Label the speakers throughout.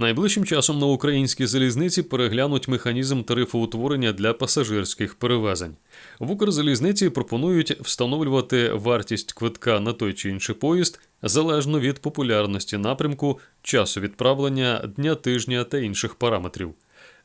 Speaker 1: Найближчим часом на українській залізниці переглянуть механізм тарифоутворення для пасажирських перевезень. В Укрзалізниці пропонують встановлювати вартість квитка на той чи інший поїзд залежно від популярності напрямку, часу відправлення, дня тижня та інших параметрів.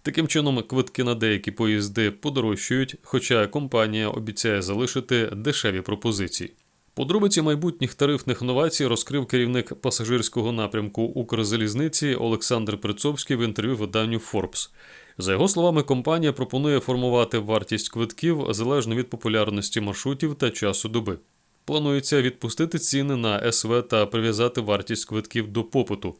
Speaker 1: Таким чином, квитки на деякі поїзди подорожчають, хоча компанія обіцяє залишити дешеві пропозиції. Подробиці майбутніх тарифних новацій розкрив керівник пасажирського напрямку Укрзалізниці Олександр Прицовський в інтерв'ю виданню Forbes. За його словами, компанія пропонує формувати вартість квитків залежно від популярності маршрутів та часу доби. Планується відпустити ціни на СВ та прив'язати вартість квитків до попиту.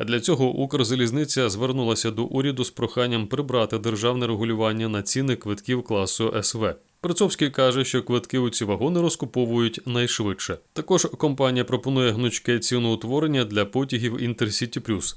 Speaker 1: Для цього Укрзалізниця звернулася до уряду з проханням прибрати державне регулювання на ціни квитків класу СВ. Прицовський каже, що квитки у ці вагони розкуповують найшвидше. Також компанія пропонує гнучке ціноутворення для потягів Intercity Plus.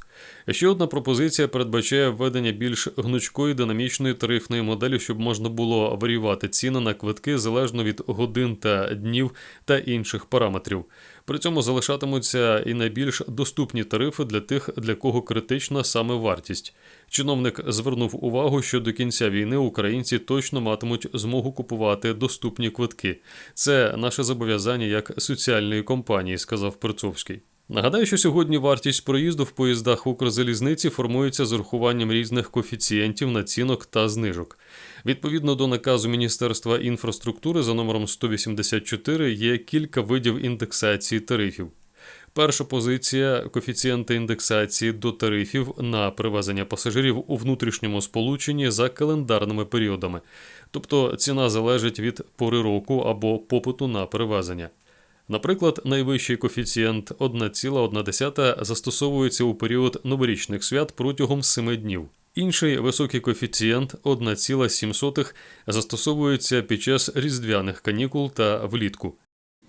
Speaker 1: Ще одна пропозиція передбачає введення більш гнучкої динамічної тарифної моделі, щоб можна було варіювати ціни на квитки залежно від годин та днів та інших параметрів. При цьому залишатимуться і найбільш доступні тарифи для тих, для кого критична саме вартість. Чиновник звернув увагу, що до кінця війни українці точно матимуть змогу купувати доступні квитки. Це наше зобов'язання як соціальної компанії, сказав Перцовський. Нагадаю, що сьогодні вартість проїзду в поїздах Укрзалізниці формується з урахуванням різних коефіцієнтів націнок та знижок. Відповідно до наказу Міністерства інфраструктури за номером 184 є кілька видів індексації тарифів. Перша позиція коефіцієнти індексації до тарифів на привезення пасажирів у внутрішньому сполученні за календарними періодами, тобто ціна залежить від пори року або попиту на перевезення. Наприклад, найвищий коефіцієнт 1,1 застосовується у період новорічних свят протягом 7 днів. Інший високий коефіцієнт 1,7 застосовується під час різдвяних канікул та влітку.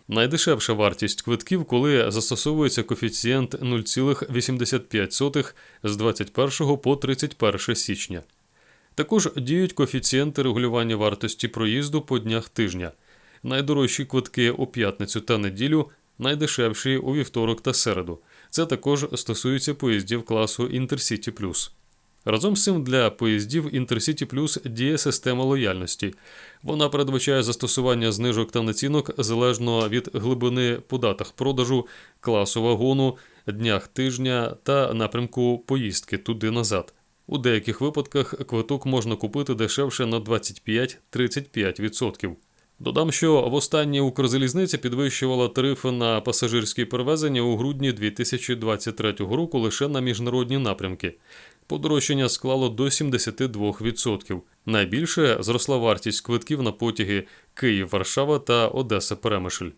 Speaker 1: Найдешевша вартість квитків, коли застосовується коефіцієнт 0,85 з 21 по 31 січня. Також діють коефіцієнти регулювання вартості проїзду по днях тижня. Найдорожчі квитки у п'ятницю та неділю, найдешевші у вівторок та середу. Це також стосується поїздів класу Intercity Plus. Разом з цим для поїздів Intercity Plus діє система лояльності. Вона передбачає застосування знижок та націнок залежно від глибини по датах продажу, класу вагону, днях тижня та напрямку поїздки туди-назад. У деяких випадках квиток можна купити дешевше на 25-35%. Додам, що востаннє Укрзалізниця підвищувала тарифи на пасажирські перевезення у грудні 2023 року лише на міжнародні напрямки. Подорожчання склало до 72%. Найбільше зросла вартість квитків на потяги Київ-Варшава та Одеса-Перемишль.